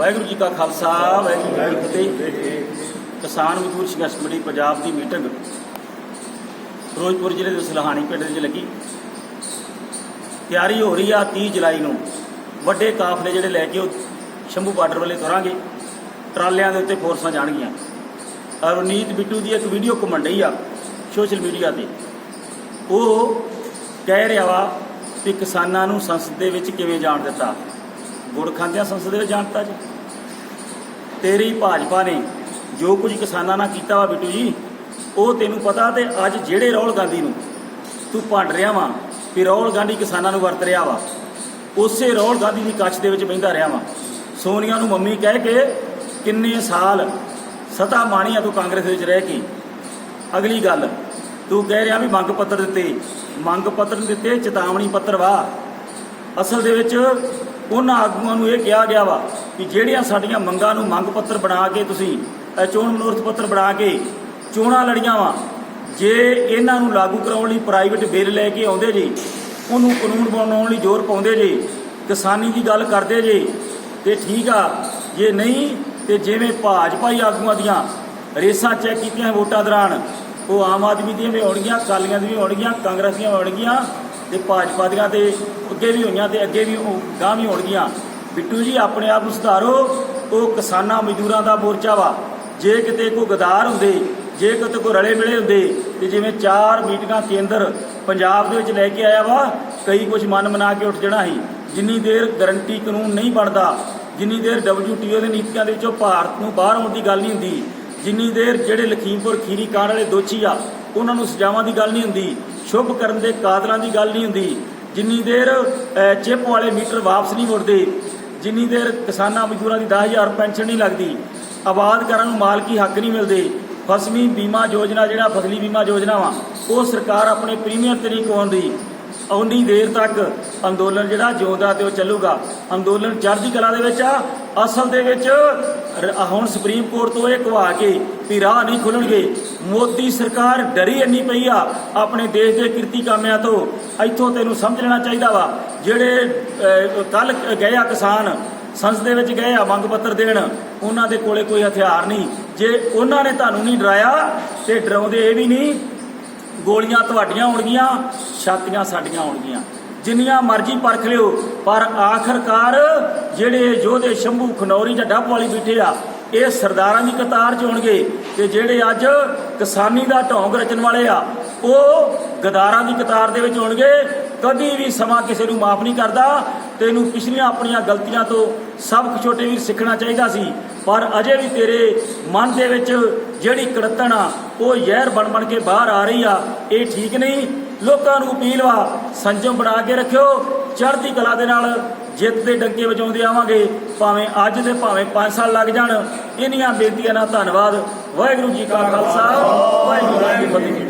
ਵਾਹਿਗੁਰੂ ਜੀ ਕਾ ਖਾਲਸਾ, ਵਾਹਿਗੁਰੂ ਜੀ ਕੀ ਫਤਿਹ। ਕਿਸਾਨ ਮਜ਼ਦੂਰ ਸੰਘਰਸ਼ ਕਮੇਟੀ ਪੰਜਾਬ ਦੀ ਮੀਟਿੰਗ ਫਿਰੋਜ਼ਪੁਰ ਜ਼ਿਲ੍ਹੇ ਦੇ ਸਲਹਾਣੀ ਪਿੰਡ ਵਿੱਚ ਲੱਗੀ। ਤਿਆਰੀ ਹੋ ਰਹੀ ਆ 30 ਜੁਲਾਈ ਨੂੰ। ਵੱਡੇ ਕਾਫਲੇ ਜਿਹੜੇ ਲੈ ਕੇ ਉਹ ਸ਼ੰਭੂ ਬਾਰਡਰ ਵੱਲੇ ਤੁਰਾਂਗੇ। ਟਰਾਲਿਆਂ ਦੇ ਉੱਤੇ ਫੋਰਸਾਂ ਜਾਣਗੀਆਂ। ਅਰਨੀਤ ਬਿੱਟੂ ਦੀ ਇੱਕ ਵੀਡੀਓ ਘੁੰਮਣ ਰਹੀ ਆ ਸੋਸ਼ਲ ਮੀਡੀਆ ਤੇ। ਉਹ ਕਹਿ ਰਿਹਾ ਵਾ ਕਿ ਕਿਸਾਨਾਂ ਨੂੰ ਸੰਸਦ ਦੇ ਵਿੱਚ ਕਿਵੇਂ ਜਾਣ ਦਿੱਤਾ? ਗੁੜ ਖਾਂਦਿਆਂ ਸੰਸਦ ਦੇ ਵਿੱਚ ਜਾਣ ਦਿੱਤਾ ਜੀ? ਤੇਰੀ ਭਾਜਪਾ ਨੇ ਜੋ ਕੁਝ ਕਿਸਾਨਾਂ ਨਾਲ ਕੀਤਾ ਵਾ ਬਿੱਟੂ ਜੀ, ਉਹ ਤੈਨੂੰ ਪਤਾ ਤੇ ਅੱਜ ਜਿਹੜੇ ਰਾਹੁਲ ਗਾਂਧੀ ਨੂੰ ਤੂੰ ਭੰਡ ਰਿਹਾ ਵਾ ਵੀ ਰਾਹੁਲ ਗਾਂਧੀ ਕਿਸਾਨਾਂ ਨੂੰ ਵਰਤ ਰਿਹਾ ਵਾ, ਉਸੇ ਰਾਹੁਲ ਗਾਂਧੀ ਦੀ ਕੱਛ ਦੇ ਵਿੱਚ ਬਹਿੰਦਾ ਰਿਹਾ ਵਾ। ਸੋਨੀਆ ਨੂੰ ਮੰਮੀ ਕਹਿ ਕੇ ਕਿੰਨੇ ਸਾਲ ਸਤਾ ਮਾਣੀਆਂ ਤੂੰ ਕਾਂਗਰਸ ਵਿੱਚ ਰਹਿ ਕੇ। ਅਗਲੀ ਗੱਲ, ਤੂੰ ਕਹਿ ਰਿਹਾ ਵੀ ਮੰਗ ਪੱਤਰ ਦਿੱਤੇ। ਮੰਗ ਪੱਤਰ ਦਿੱਤੇ, ਚੇਤਾਵਨੀ ਪੱਤਰ ਵਾ। ਅਸਲ ਦੇ ਵਿੱਚ ਉਹਨਾਂ ਆਗੂਆਂ ਨੂੰ ਇਹ ਕਿਹਾ ਗਿਆ ਵਾ ਕਿ ਜਿਹੜੀਆਂ ਸਾਡੀਆਂ ਮੰਗਾਂ ਨੂੰ ਮੰਗ ਪੱਤਰ ਬਣਾ ਕੇ ਤੁਸੀਂ ਚੋਣ ਮਨੋਰਥ ਪੱਤਰ ਬਣਾ ਕੇ ਚੋਣਾਂ ਲੜੀਆਂ ਵਾ, ਜੇ ਇਹਨਾਂ ਨੂੰ ਲਾਗੂ ਕਰਾਉਣ ਲਈ ਪ੍ਰਾਈਵੇਟ ਬਿੱਲ ਲੈ ਕੇ ਆਉਂਦੇ ਜੀ, ਉਹਨੂੰ ਕਾਨੂੰਨ ਬਣਾਉਣ ਲਈ ਜ਼ੋਰ ਪਾਉਂਦੇ ਜੀ, ਕਿਸਾਨੀ ਦੀ ਗੱਲ ਕਰਦੇ ਜੀ, ਤੇ ਠੀਕ ਆ, ਜੇ ਨਹੀਂ, ਤੇ ਜਿਵੇਂ ਭਾਜਪਾਈ ਆਗੂਆਂ ਦੀਆਂ ਰੇਸਾਂ ਚੈੱਕ ਕੀਤੀਆਂ ਵੋਟਾਂ ਦੌਰਾਨ, ਉਹ ਆਮ ਆਦਮੀ ਦੀਆਂ ਵੀ ਹੋਣਗੀਆਂ ਅਕਾਲੀਆਂ ਦੀਆਂ ਵੀ ਹੋਣਗੀਆਂ ਕਾਂਗਰਸ ਦੀਆਂ ਵੀ ਹੋਣਗੀਆਂ ਤੇ ਭਾਜਪਾ ਦੀਆਂ ਤੇ ਅੱਗੇ ਵੀ ਹੋਈਆਂ ਤੇ ਅੱਗੇ ਵੀ ਉਹ ਗਾਂ ਵੀ ਹੋਣਗੀਆਂ। ਬਿੱਟੂ ਜੀ, ਆਪਣੇ ਆਪ ਨੂੰ ਸੁਧਾਰੋ, ਉਹ ਕਿਸਾਨਾਂ ਮਜ਼ਦੂਰਾਂ ਦਾ ਮੋਰਚਾ ਵਾ। ਜੇ ਕਿਤੇ ਕੋਈ ਗਦਾਰ ਹੁੰਦੇ, ਜੇ ਕਿਤੇ ਕੋਈ ਰਲੇ ਮਿਲੇ ਹੁੰਦੇ, ਤੇ ਜਿਵੇਂ ਚਾਰ ਮੀਟਿੰਗਾਂ ਕੇਂਦਰ ਪੰਜਾਬ ਦੇ ਵਿੱਚ ਲੈ ਕੇ ਆਇਆ ਵਾ, ਕਈ ਕੁਝ ਮਨ ਮਨਾ ਕੇ ਉੱਠ ਜਾਣਾ ਸੀ। ਜਿੰਨੀ ਦੇਰ ਗਰੰਟੀ ਕਾਨੂੰਨ ਨਹੀਂ ਬਣਦਾ, ਜਿੰਨੀ ਦੇਰ WTO ਦੇ ਨੀਤੀਆਂ ਦੇ ਵਿੱਚੋਂ ਭਾਰਤ ਨੂੰ ਬਾਹਰ ਆਉਣ ਦੀ ਗੱਲ ਨਹੀਂ ਹੁੰਦੀ, ਜਿੰਨੀ ਦੇਰ ਜਿਹੜੇ ਲਖੀਮਪੁਰ ਖੀਰੀ ਕਾਂਡ ਵਾਲੇ ਦੋਸ਼ੀ ਆ, ਉਹਨਾਂ ਨੂੰ ਸਜ਼ਾਵਾਂ ਦੀ ਗੱਲ ਨਹੀਂ ਹੁੰਦੀ। ਸ਼ੁਭ ਕਰਨ ਦੇ ਕਾਤਲਾਂ ਦੀ ਗੱਲ ਨਹੀਂ ਹੁੰਦੀ। ਜਿੰਨੀ ਦੇਰ ਅਹ, ਚਿੱਪ ਵਾਲੇ ਮੀਟਰ ਵਾਪਸ ਨਹੀਂ ਮੁੜਦੇ ਜਿੰਨੀ ਦੇਰ ਕਿਸਾਨਾਂ ਮਜ਼ਦੂਰਾਂ ਦੀ 10000 ਪੈਨਸ਼ਨ ਨਹੀਂ ਲੱਗਦੀ ਆਬਾਦ ਕਰਨ ਨੂੰ ਮਾਲਕੀ ਹੱਕ ਨਹੀਂ ਮਿਲਦੇ। ਫਸਮੀ ਬੀਮਾ ਯੋਜਨਾ ਜਿਹੜਾ ਫਸਲੀ ਬੀਮਾ ਯੋਜਨਾ ਵਾ ਉਹ ਸਰਕਾਰ ਆਪਣੇ ਪ੍ਰੀਮੀਅਰ ਤਰੀਕ ਆਉਂਦੀ ਉਨੀ ਦੇਰ ਤੱਕ ਅੰਦੋਲਨ ਜਿਹੜਾ ਜਿਉਂਦਾ ਤੇ ਉਹ ਚੱਲੂਗਾ। ਅੰਦੋਲਨ ਚੜ੍ਹਦੀ ਕਲਾ ਦੇ ਵਿੱਚ ਆ ਅਸਲ ਦੇ ਵਿੱਚ ਹੁਣ ਸੁਪਰੀਮ ਕੋਰਟ ਤੋਂ ਇਹ ਕਵਾ ਕੇ ਵੀ ਰਾਹ ਨਹੀਂ ਖੁੱਲਣਗੇ। ਮੋਦੀ ਸਰਕਾਰ ਡਰੀ ਇੰਨੀ ਪਈ ਆ ਆਪਣੇ ਦੇਸ਼ ਦੇ ਕਿਰਤੀ ਕਾਮਿਆਂ ਤੋਂ। ਇੱਥੋਂ ਤੈਨੂੰ ਸਮਝ ਲੈਣਾ ਚਾਹੀਦਾ ਵਾ। ਜਿਹੜੇ ਕੱਲ ਗਏ ਆ ਕਿਸਾਨ, ਸੰਸਦ ਦੇ ਵਿੱਚ ਗਏ ਆ ਮੰਗ ਪੱਤਰ ਦੇਣ, ਉਹਨਾਂ ਦੇ ਕੋਲੇ ਕੋਈ ਹਥਿਆਰ ਨਹੀਂ। ਜੇ ਉਹਨਾਂ ਨੇ ਤੁਹਾਨੂੰ ਨਹੀਂ ਡਰਾਇਆ ਤੇ ਡਰਾਉਂਦੇ ਇਹ ਵੀ ਨਹੀਂ, ਗੋਲੀਆਂ ਤੁਹਾਡੀਆਂ ਹੋਣਗੀਆਂ ਛਾਤੀਆਂ ਸਾਡੀਆਂ ਹੋਣਗੀਆਂ ਜਿੰਨੀਆਂ ਮਰਜ਼ੀ ਪਰਖ ਲਿਓ, ਪਰ ਆਖਰਕਾਰ ਜਿਹੜੇ ਯੋਧੇ ਸ਼ੰਭੂ ਖਨੌਰੀ ਜਾਂ ਡੱਬ ਵਾਲੀ ਬੈਠੇ ਆ, ਇਹ ਸਰਦਾਰਾਂ ਦੀ ਕਤਾਰ ਚ ਹੋਣਗੇ ਤੇ ਜਿਹੜੇ ਅੱਜ ਕਿਸਾਨੀ ਦਾ ਢੋਂਗ ਰਚਣ ਵਾਲੇ ਆ, ਉਹ ਗਦਾਰਾਂ ਦੀ ਕਤਾਰ ਦੇ ਵਿੱਚ ਹੋਣਗੇ। ਕਦੀ ਵੀ ਸਮਾਂ ਕਿਸੇ ਨੂੰ ਮਾਫ ਨਹੀਂ ਕਰਦਾ। ਤੈਨੂੰ ਪਿਛਲੀਆਂ ਆਪਣੀਆਂ ਗਲਤੀਆਂ ਤੋਂ ਸਬਕ ਛੋਟੇ ਵੀ ਸਿੱਖਣਾ ਚਾਹੀਦਾ ਸੀ, ਪਰ ਅਜੇ ਵੀ ਤੇਰੇ ਮਨ ਦੇ ਵਿੱਚ ਜਿਹੜੀ ਕੜਤਣ ਆ, ਉਹ ਜ਼ਹਿਰ ਬਣ ਬਣ ਕੇ ਬਾਹਰ ਆ ਰਹੀ ਆ, ਇਹ ਠੀਕ ਨਹੀਂ। ਲੋਕਾਂ ਨੂੰ ਅਪੀਲ ਵਾ, ਸੰਜਮ ਬਣਾ ਕੇ ਰੱਖਿਓ। ਚੜ੍ਹਦੀ ਕਲਾ ਦੇ ਨਾਲ ਜਿੱਤ ਦੇ ਡੰਕੇ ਵਜਾਉਂਦੇ ਆਵਾਂਗੇ। ਭਾਵੇਂ ਅੱਜ ਦੇ ਭਾਵੇਂ 5 ਸਾਲ ਲੱਗ ਜਾਣ। ਇੰਨੀਆਂ ਬੇਨਤੀਆਂ ਨਾਲ ਧੰਨਵਾਦ। ਵਾਹਿਗੁਰੂ ਜੀ ਕਾ ਖਾਲਸਾ, ਵਾਹਿਗੁਰੂ ਜੀ ਕੀ ਫਤਿਹ।